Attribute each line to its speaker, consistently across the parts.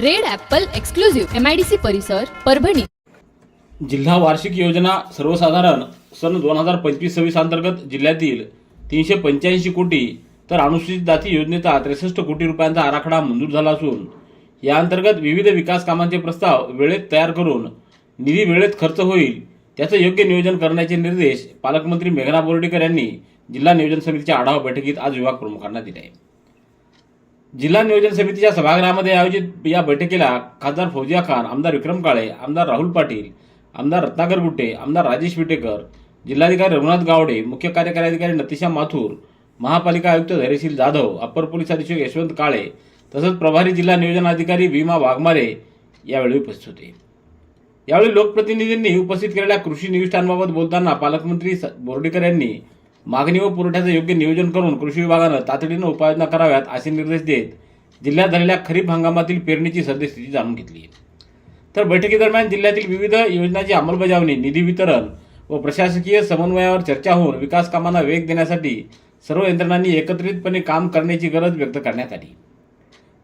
Speaker 1: Red apple exclusive MIDC परिसर परभणी.
Speaker 2: जिल्हा वार्षिक योजना सर्वसाधारण सन दोन हजार पंचवीस सव्वीस अंतर्गत जिल्ह्यातील तीनशे पंच्याऐंशी कोटी तर अनुसूचित जाती योजनेचा त्रेसष्ट कोटी रुपयांचा आराखडा मंजूर झाला असून या अंतर्गत विविध विकास कामांचे प्रस्ताव वेळेत तयार करून निधी वेळेत खर्च होईल त्याचं योग्य नियोजन करण्याचे निर्देश पालकमंत्री मेघना बोर्डीकर यांनी जिल्हा नियोजन समितीच्या आढावा बैठकीत आज विभाग प्रमुखांना दिले. जिल्हा नियोजन समितीच्या सभागृहामध्ये आयोजित या बैठकीला खासदार फौजिया खान आमदार विक्रम काळे आमदार राहुल पाटील आमदार रत्नाकर गुट्टे आमदार राजेश विटेकर जिल्हाधिकारी रघुनाथ गावडे मुख्य कार्यकारी अधिकारी नतिशा माथूर महापालिका आयुक्त धैर्यशील जाधव अप्पर पोलीस अधीक्षक यशवंत काळे तसंच प्रभारी जिल्हा नियोजन अधिकारी विमा वाघमारे यावेळी उपस्थित होते. यावेळी लोकप्रतिनिधींनी उपस्थित केलेल्या कृषी निविष्ठांबाबत बोलताना पालकमंत्री स- बोर्डीकर यांनी मागणी व पुरवठ्याचं योग्य नियोजन करून कृषी विभागानं तातडीनं उपाययोजना कराव्यात असे निर्देश देत जिल्ह्यात झालेल्या खरीप हंगामातील पेरणीची सद्यस्थिती जाणून घेतली तर बैठकीदरम्यान जिल्ह्यातील विविध योजनांची अंमलबजावणी निधी वितरण व प्रशासकीय समन्वयावर चर्चा होऊन विकास कामांना वेग देण्यासाठी सर्व यंत्रणांनी एकत्रितपणे काम करण्याची गरज व्यक्त करण्यात आली.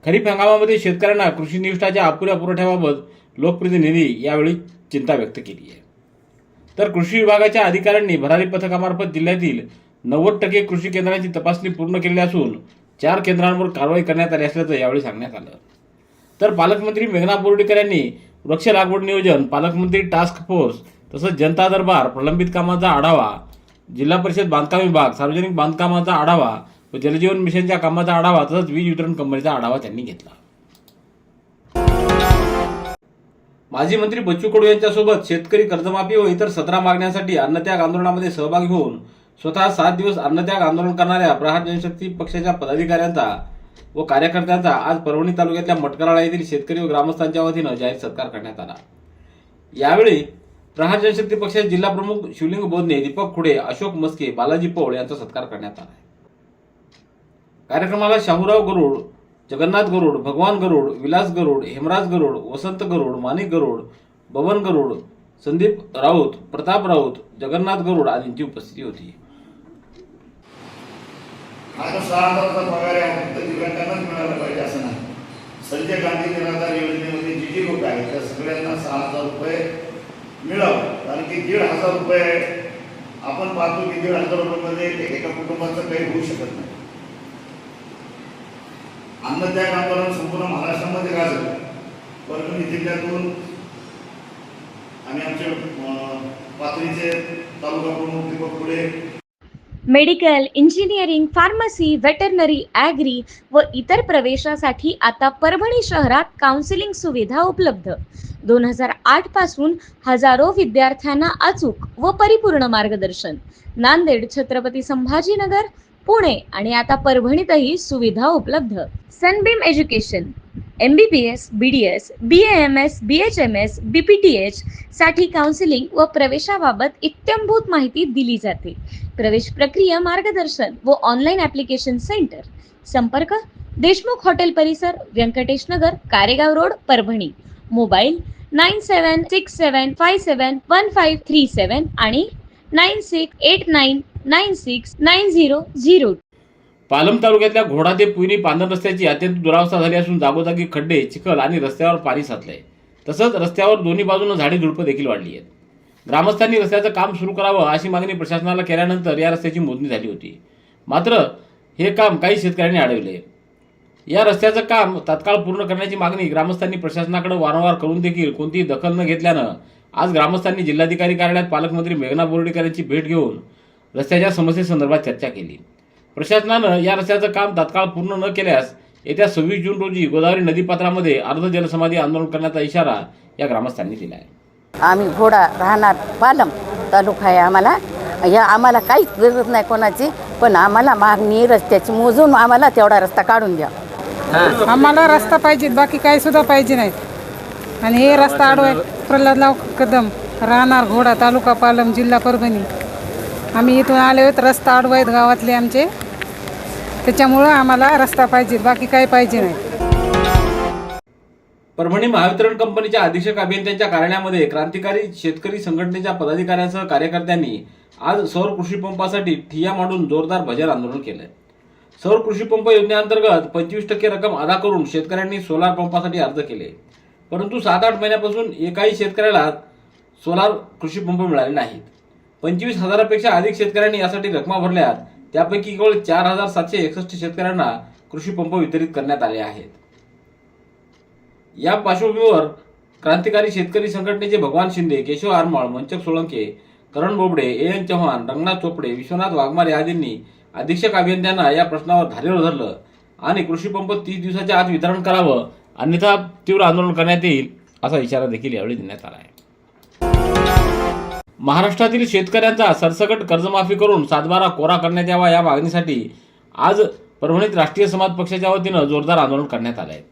Speaker 2: खरीप हंगामामध्ये शेतकऱ्यांना कृषी निविष्ठाच्या अपुऱ्या पुरवठ्याबाबत लोकप्रतिनिधी यावेळी चिंता व्यक्त केली आहे. तर कृषी विभागाच्या अधिकाऱ्यांनी भरारी पथकामार्फत जिल्ह्यातील नव्वद टक्के कृषी केंद्रांची तपासणी पूर्ण केली असून चार केंद्रांवर कारवाई करण्यात आली असल्याचं यावेळी सांगण्यात आलं. तर पालकमंत्री मेघना बोर्डीकर यांनी वृक्ष लागवड नियोजन पालकमंत्री टास्क फोर्स तसंच जनता दरबार प्रलंबित कामाचा आढावा जिल्हा परिषद बांधकाम विभाग सार्वजनिक बांधकामाचा आढावा व जलजीवन मिशनच्या कामाचा आढावा तसंच वीज वितरण कंपनीचा आढावा त्यांनी घेतला. माजी मंत्री बच्चू कडू यांच्यासोबत शेतकरी कर्जमाफी व इतर सतरा मागण्यांसाठी अन्नत्याग आंदोलनामध्ये सहभागी होऊन स्वतः सात दिवस अन्नत्याग आंदोलन करणाऱ्या प्रहार जनशक्ती पक्षाच्या पदाधिकाऱ्यांचा व कार्यकर्त्यांचा आज परभणी तालुक्यातल्या मटकराळा येथील शेतकरी व ग्रामस्थांच्या वतीनं जाहीर सत्कार करण्यात आला. यावेळी प्रहार जनशक्ती पक्षाचे जिल्हा प्रमुख शिवलिंग बोधने दीपक खुडे अशोक मस्के बालाजी पौळ यांचा सत्कार करण्यात आला. कार्यक्रमाला शाहूराव गरुड जगन्नाथ गरुड भगवान गरुड विलास गरुड हेमराज गरुड वसंत गरुड माणिक गरुड बबन गरुड संदीप राऊत प्रताप राऊत जगन्नाथ गरुड आदींची उपस्थिती होती.
Speaker 3: आता सहा हजाराचा पगार आहे फक्त दिव्यांगांनाच मिळाला पाहिजे असं नाही. संजय गांधी निराधार योजनेमध्ये जी जी लोक आहेत त्या सगळ्यांना सहा हजार रुपये मिळावं. कारण की दीड हजार रुपये आपण पाहतो की दीड हजार रुपयामध्ये एका कुटुंबाचं काही होऊ शकत नाही. अन्नत्याग आंदोलन संपूर्ण महाराष्ट्रामध्ये गाजलं परभणी जिल्ह्यातून आणि आमचे पाथरीचे तालुका प्रमुख दीपक पुढे
Speaker 4: medical engineering pharmacy veterinary agri व इतर प्रवेशासाठी आता परभणी शहरात काउन्सिलिंग सुविधा उपलब्ध. दोन हजार आठपासून हजारो विद्यार्थ्यांना अचूक व परिपूर्ण मार्गदर्शन. नांदेड छत्रपती संभाजीनगर पुणे आणि आता परभणीतही सुविधा उपलब्ध. Sunbeam education M B B S B D S B M S B H M S B P T H साठी काउन्सिलिंग व प्रवेशाबाबत इत्यंभूत माहिती दिली जाते. प्रवेश प्रक्रिया मार्गदर्शन व ऑनलाईन ॲप्लिकेशन सेंटर संपर्क देशमुख हॉटेल परिसर Venkatesh Nagar Karegaon road Parbhani. Mobile nine seven six seven five seven one five three seven आणि nine six eight nine nine six nine zero zero
Speaker 2: Palam तालुक्यातल्या घोडा ते पुयनी पांढर रस्त्याची अत्यंत दुरावस्था झाली असून जागोजागी खड्डे चिखल आणि रस्त्यावर पाणी साचलंय तसंच रस्त्यावर दोन्ही बाजूनं झाडी झुडपं देखील वाढली आहेत ग्रामस्थांनी रस्त्याचं काम सुरू करावं अशी मागणी प्रशासनाला केल्यानंतर या रस्त्याची मोजणी झाली होती मात्र हे काम काही शेतकऱ्यांनी अडवले या रस्त्याचं काम तात्काळ पूर्ण करण्याची मागणी ग्रामस्थांनी प्रशासनाकडे वारंवार करून देखील कोणतीही दखल न घेतल्यानं आज ग्रामस्थांनी जिल्हाधिकारी कार्यालयात पालकमंत्री मेघना बोर्डीकर यांची भेट घेऊन रस्त्याच्या समस्येसंदर्भात चर्चा केली. प्रशासनानं या रस्त्याचं काम तात्काळ पूर्ण न केल्यास येत्या सव्वीस जून रोजी गोदावरी नदीपात्रामध्ये अर्ध जलसमाधी आंदोलन करण्याचा इशारा या ग्रामस्थांनी दिला आहे
Speaker 5: आम्ही घोडा राहणार पालम तालुका आहे आम्हाला. या आम्हाला काहीच गरज नाही कोणाची पण आम्हाला मागणी रस्त्याची. मोजून आम्हाला तेवढा रस्ता काढून द्या.
Speaker 6: आम्हाला रस्ता पाहिजे बाकी काही सुद्धा पाहिजे नाही. आणि हे रस्ता अडवाय प्रल्हादराव कदम राहणार घोडा तालुका पालम जिल्हा परभणी. आम्ही इथून आले आहोत रस्ता आडवा आहेत गावातले आमचे. त्याच्यामुळं आम्हाला रस्ता पाहिजे बाकी काही पाहिजे नाही.
Speaker 2: परभणी महावितरण कंपनीच्या अधीक्षक अभियंत्यांच्या कार्यालयामध्ये क्रांतिकारी शेतकरी संघटनेच्या पदाधिकाऱ्यांसह कार्यकर्त्यांनी आज सौर कृषी पंपासाठी ठिया मांडून जोरदार भजन आंदोलन केलंय. सौर कृषी पंप योजनेअंतर्गत पंचवीस टक्के रक्कम अदा करून शेतकऱ्यांनी सोलार पंपासाठी अर्ज केले. परंतु सात आठ महिन्यापासून एकाही शेतकऱ्याला सोलार कृषी पंप मिळाले नाहीत. पंचवीस हजारापेक्षा अधिक शेतकऱ्यांनी यासाठी रकमा भरल्यात. त्यापैकी केवळ चार हजार सातशे एकसष्ट शेतकऱ्यांना कृषी पंप वितरित करण्यात आले आहेत. या पार्श्वभूमीवर क्रांतिकारी शेतकरी संघटनेचे भगवान शिंदे केशव आरमाळ मंचक सोळंके करण बोबडे ए एन चव्हाण रंगनाथ चोपडे विश्वनाथ वाघमारे आदींनी अधीक्षक अभियंत्यांना या प्रश्नावर धारेवर धरलं आणि कृषी पंप तीस दिवसाच्या आत वितरण करावं अन्यथा तीव्र आंदोलन करण्यात येईल असा इशारा देखील यावेळी देण्यात आला आहे. महाराष्ट्रातील शेतकऱ्यांचा सरसकट कर्जमाफी करून सातबारा कोरा करण्यात यावा या मागणीसाठी आज परभणीत राष्ट्रीय समाज पक्षाच्या वतीनं जोरदार आंदोलन करण्यात आलं आहे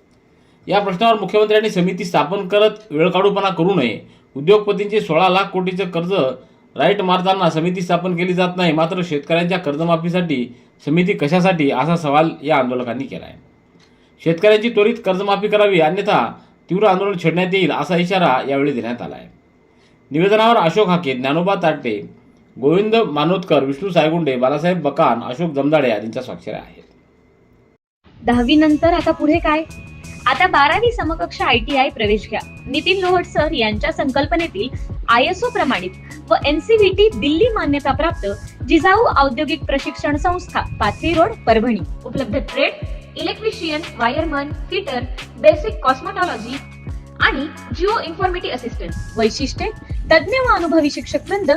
Speaker 2: या प्रश्नावर मुख्यमंत्र्यांनी समिती स्थापन करत वेळकाढूपणा करू नये. उद्योगपतींचे सोळा लाख कोटीचं कर्ज राईट मारताना समिती स्थापन केली जात नाही मात्र शेतकऱ्यांच्या कर्जमाफीसाठी समिती कशासाठी असा सवाल या आंदोलकांनी केला आहे शेतकऱ्यांची त्वरित कर्जमाफी करावी अन्यथा तीव्र आंदोलन छेडण्यात येईल असा इशारा यावेळी देण्यात आला आहे निवेदनावर अशोक हाके ज्ञानोबा ताटे गोविंद मानोतकर विष्णू सायगुंडे बालासाहेब बकान अशोक जमदाडे आदींच्या स्वाक्षऱ्या आहेत.
Speaker 4: दहावी नंतर आता पुढे काय? आता बारावी समकक्ष आय टी आय प्रवेश घ्या. नितीन लोहट सर यांच्या संकल्पनेतील आय एस ओ प्रमाणित व एनसीव्हीटी दिल्ली मान्यता प्राप्त जिजाऊ औद्योगिक प्रशिक्षण संस्था पाथरी रोड परभणी. उपलब्ध trade electrician wireman fitter basic cosmetology आणि जिओ इन्फॉर्मेटिव्ह असिस्टंट वैशिष्ट्ये तज्ज्ञ व अनुभवी शिक्षक वृंद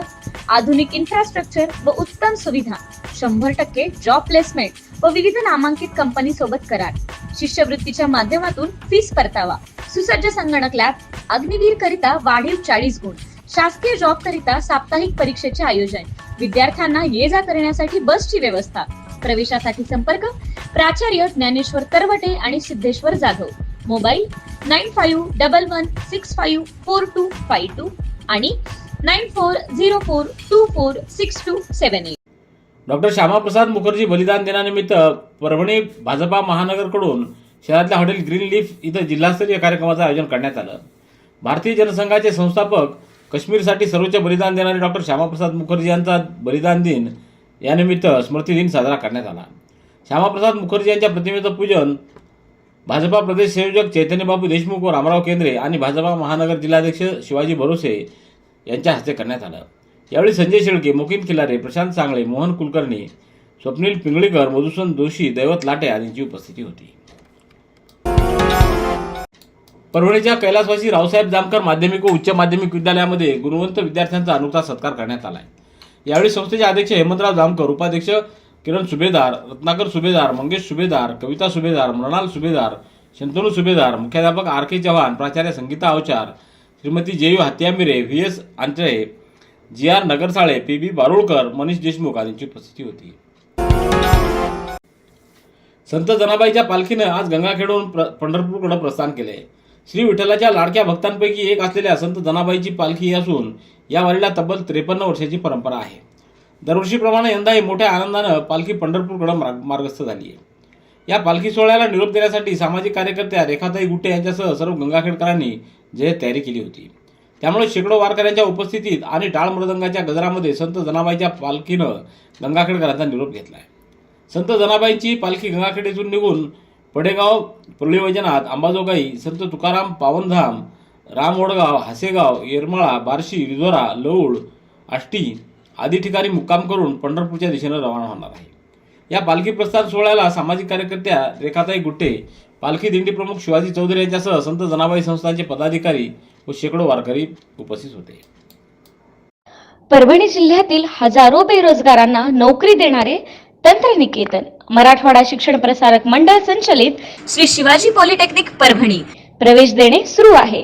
Speaker 4: आधुनिक इन्फ्रास्ट्रक्चर व उत्तम सुविधा शंभर टक्के जॉब प्लेसमेंट व विविध नामांकित कंपनी सोबत करार. शिष्यवृत्तीच्या माध्यमातून फीस परतावा. सुसज्ज संगणक लॅब अग्निवीर करिता वाढीव चाळीस गुण. शासकीय जॉब करिता साप्ताहिक परीक्षेचे आयोजन. विद्यार्थ्यांना ये जा करण्यासाठी बसची व्यवस्था. प्रवेशासाठी संपर्क प्राचार्य ज्ञानेश्वर तरवटे आणि Siddheshwar Jadhav. Mobile nine five double one six five four two five two आणि nine four zero four two four six two seven eight.
Speaker 2: Doctor Shyamaprasad Mukherjee बलिदान दिनानिमित्त परभणी भाजपा महानगरकडून शहरातल्या हॉटेल ग्रीन लीफ इथं जिल्हास्तरीय कार्यक्रमाचं आयोजन करण्यात आलं. भारतीय जनसंघाचे संस्थापक काश्मीरसाठी सर्वोच्च बलिदान देणारे डॉक्टर श्यामाप्रसाद मुखर्जी यांचा बलिदान दिन यानिमित्त स्मृतिदिन साजरा करण्यात आला. श्यामाप्रसाद मुखर्जी यांच्या प्रतिमेचं पूजन भाजपा प्रदेश संयोजक चैतन्यबाबू देशमुख व रामराव केंद्रे आणि भाजपा महानगर जिल्हाध्यक्ष शिवाजी भरोसे यांच्या हस्ते करण्यात आलं. यावेळी संजय शेळके मोकिन खिलारे प्रशांत सांगळे मोहन कुलकर्णी स्वप्नील पिंगळीकर मधुसूदन जोशी दैवत लाटे आदींची उपस्थिती होती. परभणीच्या कैलासवासी रावसाहेब जामकर माध्यमिक व उच्च माध्यमिक विद्यालयामध्ये गुणवंत विद्यार्थ्यांचा नुकताच सत्कार करण्यात आला आहे यावेळी संस्थेचे अध्यक्ष हेमंतराव जामकर उपाध्यक्ष किरण सुभेदार रत्नाकर सुभेदार मंगेश सुभेदार कविता सुभेदार मृणाल सुभेदार शंतनू सुभेदार मुख्याध्यापक आर के चव्हाण प्राचार्य Sangita Avchar Shrimati J U Hatyamire V S Antale G R Nagarsale P B Barulkar Manish Deshmukh आदींची उपस्थिती होती. संत जनाबाईच्या पालखीनं आज गंगाखेडून प्र पंढरपूरकडे प्रस्थान केले श्री विठ्ठलाच्या लाडक्या भक्तांपैकी एक असलेल्या संत जनाबाईची पालखी असून या वारीला तब्बल त्रेपन्न वर्षाची परंपरा आहे. दरवर्षीप्रमाणे यंदाही मोठ्या आनंदानं पालखी पंढरपूरकडे मार्ग मार्गस्थ झाली आहे या पालखी सोहळ्याला निरोप देण्यासाठी सामाजिक कार्यकर्त्या रेखाताई गुट्टे यांच्यासह सर्व गंगाखेडकरांनी जय तयारी केली होती. त्यामुळे शेकडो वारकऱ्यांच्या उपस्थितीत आणि टाळ मृदंगाच्या गजरामध्ये संत जनाबाईच्या पालखीनं गंगाखेडकरांचा निरोप घेतला आहे संत जनाबाईंची पालखी गंगाखेड येथून निघून पडेगाव परळी अंबाजोगाई संत तुकाराम पावनधाम रामवडगाव हासेगाव येरमाळा बार्शी रिजोरा लौळ आष्टी आदी ठिकाणी मुक्काम करून पंढरपूरच्या दिशेनं रवाना होणार आहे. या पालखी प्रस्थान सोहळ्याला सामाजिक कार्यकर्त्या रेखाताई गुट्टे पालखी दिंडी प्रमुख शिवाजी चौधरी यांच्यासह संत जनाबाई संस्थांचे पदाधिकारी व शेकडो वारकरी उपस्थित होते.
Speaker 4: परभणी जिल्ह्यातील हजारो बेरोजगारांना नोकरी देणारे तंत्रनिकेतन मराठवाडा शिक्षण प्रसारक मंडळ संचलित श्री शिवाजी पॉलिटेक्निक परभणी. प्रवेश देणे सुरू आहे.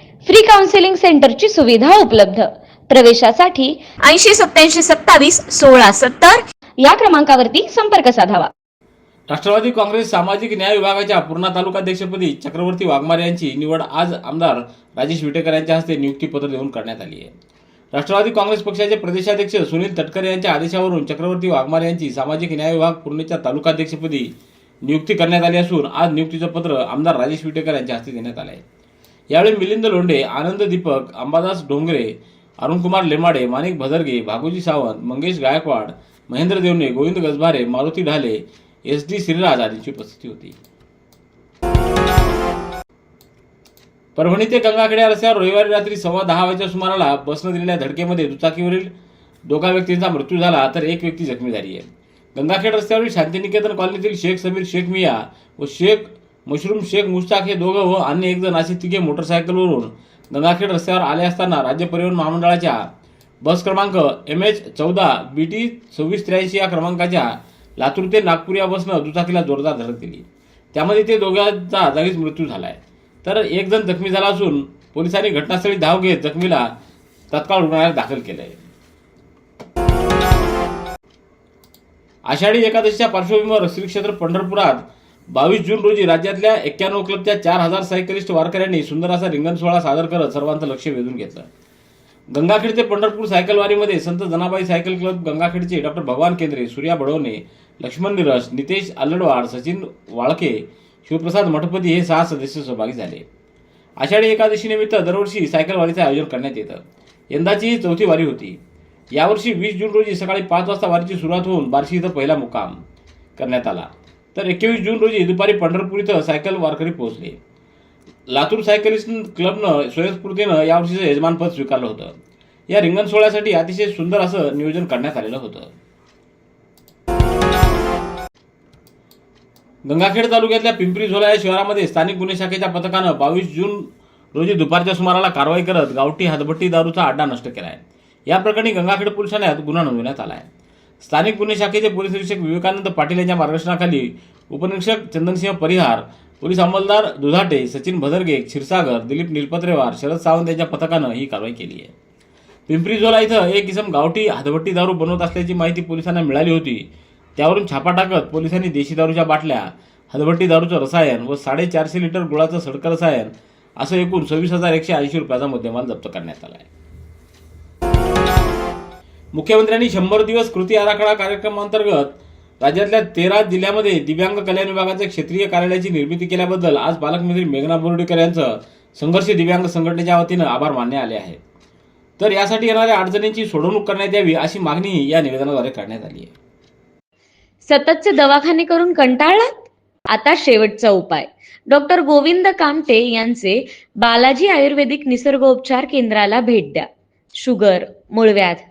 Speaker 4: फ्री काउन्सिलिंग सेंटरची सुविधा उपलब्ध. प्रवेशासाठी ऐंशी सत्याऐंशी सत्तावीस सोळा सत्तर या क्रमांकावरती संपर्क साधावा.
Speaker 2: राष्ट्रवादी काँग्रेस सामाजिक न्याय विभागाच्या पूर्णा तालुकाध्यक्षपदी चक्रवर्ती वाघमारे यांची निवड आज आमदार राजेश विटेकर यांच्या हस्ते नियुक्तीपत्र देऊन करण्यात आली आहे. राष्ट्रवादी काँग्रेस पक्षाचे प्रदेशाध्यक्ष सुनील तटकरे यांच्या आदेशावरून चक्रवर्ती वाघमारे यांची सामाजिक न्याय विभाग पूर्णेच्या तालुकाध्यक्षपदी नियुक्ती करण्यात आली असून आज नियुक्तीचं पत्र आमदार राजेश विटेकर यांच्या हस्ते देण्यात आलं आहे. यावेळी मिलिंद लोंढे आनंद दीपक अंबादास डोंगरे अरुणकुमार लेमाडे माणिक भदरगे भागोजी सावंत मंगेश गायकवाड महेंद्र देवने गोविंद गजभारे मारुती ढाले एस डी श्रीराज आदींची उपस्थिती होती. परभणी ते गंगाखेड्या रस्त्यावर रविवारी रात्री सव्वा दहा वाजेच्या सुमाराला बसनं दिलेल्या धडकेमध्ये दुचाकीवरील दोघा व्यक्तींचा मृत्यू झाला तर एक व्यक्ती जखमी झाली आहे. गंगाखेड रस्त्यावरील शांतिनिकेतन कॉलनीतील शेख समीर शेख मिया व शेख मशरूम शेख मुश्ताक हे दोघं व अन्य एक जण असे तिघे मोटरसायकलवरून गंगाखेड रस्त्यावर आले असताना राज्य परिवहन महामंडळाच्या बस क्रमांक एम एच चौदा बी टी सव्वीस त्र्याऐंशी या क्रमांकाच्या लातूर ते नागपूर या बसनं दुचाकीला जोरदार धडक दिली. त्यामध्ये ते दोघांचा जागीच मृत्यू झाला आहे तर एक जण जखमी झाला असून पोलिसांनी घटनास्थळी धाव घेत जखमीला तत्काळ रुग्णालयात दाखल केलं आहे आषाढी एकादशीच्या पार्श्वभूमीवर श्री क्षेत्र पंढरपुरात बावीस जून रोजी राज्यातल्या एक्क्याण्णव क्लबच्या चार हजार सायकलिस्ट वारकऱ्यांनी सुंदर असा रिंगण सोहळा सादर करत सर्वांचं लक्ष वेधून घेतलं. गंगाखेड ते पंढरपूर सायकलवारीमध्ये संत जनाबाई सायकल क्लब गंगाखेडचे डॉक्टर भगवान केंद्रे सूर्या बडवणे लक्ष्मण निरस नितेश आल्लडवाड सचिन वाळके शिवप्रसाद मठपती हे सहा सदस्य सहभागी झाले. आषाढी एकादशीनिमित्त दरवर्षी सायकलवारीचं आयोजन करण्यात येतं. यंदाची ही चौथी वारी होती. यावर्षी वीस जून रोजी सकाळी पाच वाजता वारीची सुरुवात होऊन बार्शी इथं पहिला मुक्काम करण्यात आला. तर एकवीस जून रोजी दुपारी पंढरपूर इथं सायकल वारकरी पोहोचले. लातूर सायकलिस्ट क्लबनं स्वयंस्फूर्तीनं यावर्षीचं यजमानपद स्वीकारलं होतं. या रिंगण सोहळ्यासाठी अतिशय सुंदर असं नियोजन करण्यात आलेलं होतं. गंगाखेड तालुक्यातल्या पिंपरी झोला या शहरामध्ये स्थानिक गुन्हे शाखेच्या पथकानं बावीस जून रोजी दुपारच्या सुमाराला कारवाई करत गावठी हातभट्टी दारूचा अड्डा नष्ट केला आहे या प्रकरणी गंगाखेड पोलीस ठाण्यात गुन्हा नोंदवण्यात आला आहे स्थानिक गुन्हे शाखेचे पोलीस निरीक्षक विवेकानंद पाटील यांच्या मार्गदर्शनाखाली उपनिरीक्षक चंदनसिंह परिहार पोलीस अंमलदार दुधाटे सचिन भदरगे क्षीरसागर दिलीप निलपत्रेवार शरद सावंत यांच्या पथकानं ही कारवाई केली आहे. पिंपरीजोला इथं एक किसम गावठी हातभट्टी दारू बनवत असल्याची माहिती पोलिसांना मिळाली होती. त्यावरून छापा टाकत पोलिसांनी देशी दारूच्या बाटल्या हदभट्टी दारूचं रसायन व साडेचारशे लिटर गुळाचं सडकं रसायन असं एकूण सव्वीस हजार एकशे ऐंशी रुपयाचा मुद्देमाल जप्त करण्यात आला आहे. मुख्यमंत्र्यांनी शंभर दिवस कृती आराखडा कार्यक्रमांतर्गत राज्यातल्या तेरा जिल्ह्यामध्ये दिव्यांग कल्याण विभागाच्या क्षेत्रीय कार्यालयाची निर्मिती केल्याबद्दल आज पालकमंत्री मेघना बोर्डीकर यांचं संघर्ष दिव्यांग संघटनेच्या वतीनं आभार मानले आले आहेत तर यासाठी येणाऱ्या अडचणींची सोडवणूक करण्यात यावी अशी मागणी या निवेदनाद्वारे करण्यात आली आहे.
Speaker 4: सततचे दवाखाने करून कंटाळलात? आता शेवटचा उपाय. डॉक्टर गोविंद कामटे यांचे बालाजी आयुर्वेदिक निसर्गोपचार केंद्राला भेट द्या. शुगर मूळव्याध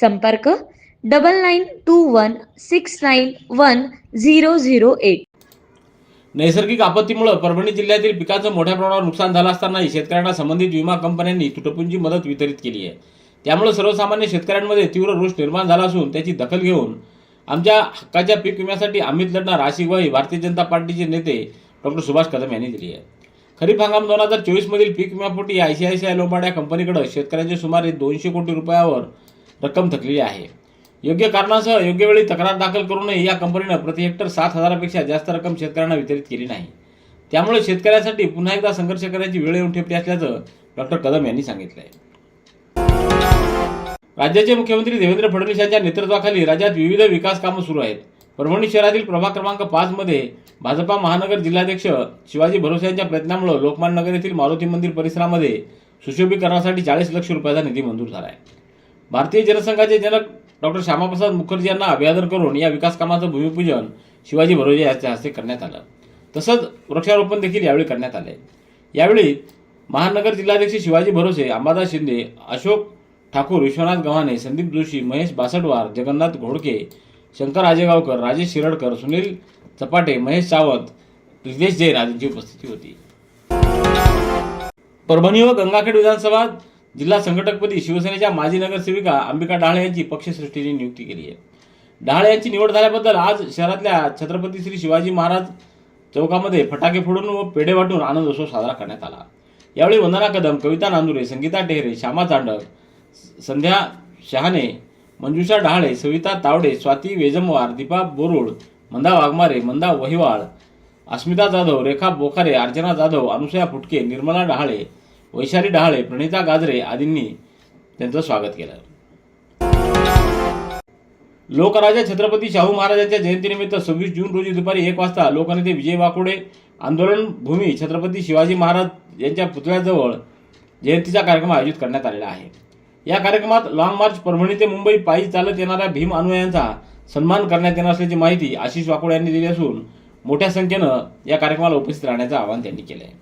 Speaker 4: संपर्क double nine two one six nine one zero zero eight.
Speaker 2: नैसर्गिक आपत्तीमुळे परभणी जिल्ह्यातील पिकाचं मोठ्या प्रमाणावर नुकसान झालं असतानाही शेतकऱ्यांना संबंधित विमा कंपन्यांनी तुटपुंजी मदत वितरित केली आहे. त्यामुळे सर्वसामान्य शेतकऱ्यांमध्ये तीव्र रोष निर्माण झाला असून त्याची दखल घेऊन आमच्या हक्काच्या पीक विम्यासाठी आम्हीच लढणार अशी ग्वाही भारतीय जनता पार्टीचे नेते डॉक्टर सुभाष कदम यांनी दिली आहे. खरीप हंगाम दोन हजार चोवीसमधील पीक विम्यापोटी सी आय या कंपनीकडे शेतकऱ्यांचे सुमारे दोनशे कोटी रुपयावर रक्कम थकलेली आहे. योग्य कारणासह योग्य वेळी तक्रार दाखल करूनही या कंपनीनं प्रति हेक्टर सात हजारापेक्षा जास्त रक्कम शेतकऱ्यांना वितरित केली नाही. त्यामुळे शेतकऱ्यांसाठी पुन्हा एकदा संघर्ष करायची वेळ येऊन ठेपली असल्याचं डॉक्टर कदम यांनी सांगितलंय. राज्याचे मुख्यमंत्री देवेंद्र फडणवीस यांच्या नेतृत्वाखाली राज्यात विविध विकास कामं सुरू आहेत. परभणी शहरातील प्रभाग क्रमांक पाच मध्ये भाजपा महानगर जिल्हाध्यक्ष शिवाजी भरोसे यांच्या प्रयत्नामुळे लोकमान्य नगर येथील मारुती मंदिर परिसरामध्ये सुशोभीकरणासाठी चाळीस लक्ष रुपयाचा निधी मंजूर झाला आहे भारतीय जनसंघाचे जनक डॉक्टर श्यामाप्रसाद मुखर्जी यांना अभिवादन करून या विकास कामाचं भूमिपूजन शिवाजी भरोजे यांच्या हस्ते करण्यात आलं. तसंच वृक्षारोपण देखील यावेळी करण्यात आले. यावेळी महानगर जिल्हाध्यक्ष शिवाजी भरोसे अंबादास शिंदे अशोक ठाकूर विश्वनाथ गव्हाणे संदीप जोशी महेश बासटवार जगन्नाथ घोडके शंकर आजेगावकर राजेश शिरडकर सुनील चपाटे महेश सावंत रितेश जैन आदींची उपस्थिती होती. परभणी व गंगाखेड विधानसभा जिल्हा संघटकपदी शिवसेनेच्या माजी नगरसेविका अंबिका डहाळे यांची पक्षश्रेष्ठीने नियुक्ती केली आहे. डहाळे यांची निवड झाल्याबद्दल आज शहरातल्या छत्रपती श्री शिवाजी महाराज चौकामध्ये फटाके फोडून व पेढे वाटून आनंदोत्सव साजरा करण्यात आला. यावेळी वंदना कदम कविता नांदुरे संगीता टेहरे श्यामा चांडक संध्या शहाणे मंजुषा डहाळे सविता तावडे स्वाती वेजमवार दीपा बोरुळ मंदा वाघमारे मंदा वहिवाळ अस्मिता जाधव रेखा बोखारे अर्चना जाधव अनुसया फुटके निर्मला डहाळे वैशाली डहाळे प्रणिता गाजरे आदींनी त्यांचं स्वागत केलं. लोकराजा छत्रपती शाहू महाराजांच्या जयंतीनिमित्त सव्वीस जून रोजी दुपारी एक वाजता लोकनेते विजय वाकुडे आंदोलन भूमी छत्रपती शिवाजी महाराज यांच्या पुतळ्याजवळ जयंतीचा कार्यक्रम आयोजित करण्यात आलेला आहे. या कार्यक्रमात लॉंग मार्च परभणी ते मुंबई पायी चालत येणाऱ्या भीम अनुयायांचा सन्मान करण्यात येणार असल्याची माहिती आशिष वाकुडे यांनी दिली असून मोठ्या संख्येनं या कार्यक्रमाला उपस्थित राहण्याचं आवाहन त्यांनी केलं आहे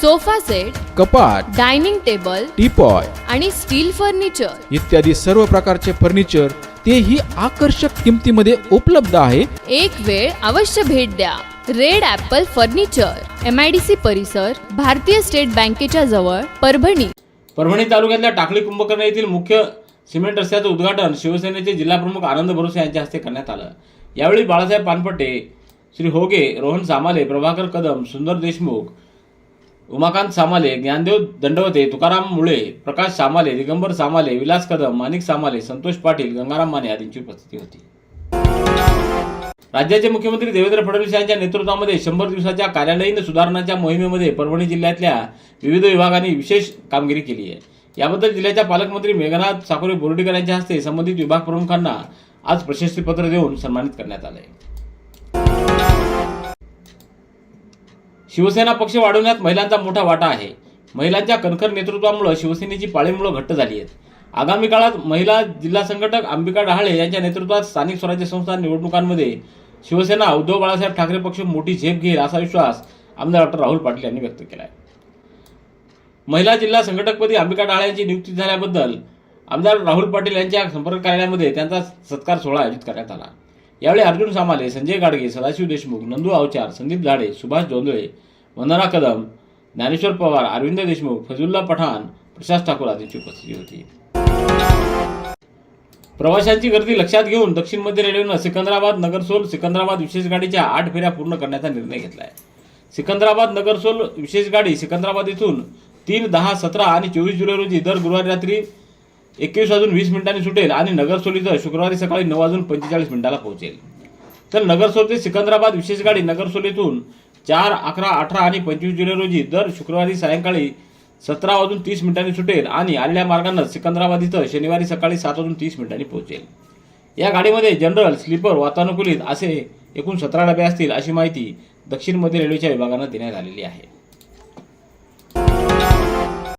Speaker 1: sofa set
Speaker 7: कपाट
Speaker 1: डायनिंग टेबल
Speaker 7: टीपॉय
Speaker 1: आणि स्टील फर्निचर.
Speaker 7: इत्यादी सर्व प्रकारचे फर्निचर तेही आकर्षक किमतीमध्ये उपलब्ध आहे.
Speaker 1: एक वेळ अवश्य भेट द्या. Red apple furniture M I D C परिसर भारतीय स्टेट बँकेच्या जवळ परभणी.
Speaker 2: परभणी तालुक्यातल्या टाकळी कुंभकर्ण येथील मुख्य सिमेंट रस्त्याचं उद्घाटन शिवसेनेचे जिल्हाप्रमुख आनंद भरोसे यांच्या हस्ते करण्यात आलं. यावेळी बाळासाहेब पानपट्टे श्री होगे रोहन सामाले प्रभाकर कदम सुंदर देशमुख उमाकांत सामाले ज्ञानदेव दंडवते तुकाराम मुळे प्रकाश सामाले दिगंबर सामाले विलास कदम माणिक सामाले संतोष पाटील गंगाराम माने आदींची उपस्थिती होती. राज्याचे मुख्यमंत्री देवेंद्र फडणवीस यांच्या नेतृत्वामध्ये शंभर दिवसाच्या कार्यालयीन सुधारणाच्या मोहिमेमध्ये परभणी जिल्ह्यातल्या विविध विभागांनी विशेष कामगिरी केली आहे. याबद्दल जिल्ह्याच्या पालकमंत्री मेघनाथ साकोरे बोर्डीकर यांच्या हस्ते संबंधित विभाग प्रमुखांना आज प्रशस्तीपत्र देऊन सन्मानित करण्यात आलं आहे शिवसेना पक्ष वाढवण्यात महिलांचा मोठा वाटा आहे. महिलांच्या कणखर नेतृत्वामुळे शिवसेनेची पाळीमुळं घट्ट झाली आहेत. आगामी काळात महिला जिल्हा संघटक अंबिका डहाळे यांच्या नेतृत्वात स्थानिक स्वराज्य संस्था निवडणुकांमध्ये शिवसेना उद्धव बाळासाहेब ठाकरे पक्ष मोठी झेप घेईल असा विश्वास आमदार डॉक्टर राहुल पाटील यांनी व्यक्त केला आहे महिला जिल्हा संघटकपदी अंबिका डहाळे यांची नियुक्ती झाल्याबद्दल आमदार राहुल पाटील यांच्या संपर्क कार्यालयामध्ये त्यांचा सत्कार सोहळा आयोजित करण्यात आला. यावेळी अर्जुन सामाले संजय गाडगे सदाशिव देशमुख नंदू अवचार संदीप झाडे सुभाष जोंधळे वंदना कदम ज्ञानेश्वर पवार अरविंद देशमुख फजुल्ला पठाण प्रशांत ठाकूर आदींची उपस्थिती होती. प्रवाशांची गर्दी लक्षात घेऊन दक्षिण मध्य रेल्वेनं सिकंदराबाद नगरसोल सिकंदराबाद विशेष गाडीच्या आठ फेऱ्या पूर्ण करण्याचा निर्णय घेतला आहे सिकंदराबाद नगरसोल विशेष गाडी सिकंदराबाद इथून तीन दहा सतरा आणि चोवीस जुलै रोजी दर गुरुवारी रात्री एकवीस वाजून वीस मिनिटांनी सुटेल आणि नगरसोलीचं शुक्रवारी सकाळी नऊ वाजून पंचेचाळीस मिनिटाला पोहोचेल. तर नगरसोल सिकंदराबाद विशेष गाडी नगरसोलीतून चार अकरा अठरा आणि पंचवीस जुलै रोजी दर शुक्रवारी सायंकाळी सतरा वाजून तीस मिनिटांनी सुटेल आणि आलेल्या मार्गानं सिकंदराबाद इथं शनिवारी सकाळी सात वाजून तीस मिनिटांनी पोहोचेल. या गाडीमध्ये जनरल स्लीपर वातानुकूलित असे एकूण सतरा डबे असतील अशी माहिती दक्षिण मध्य रेल्वेच्या विभागानं देण्यात आलेली आहे.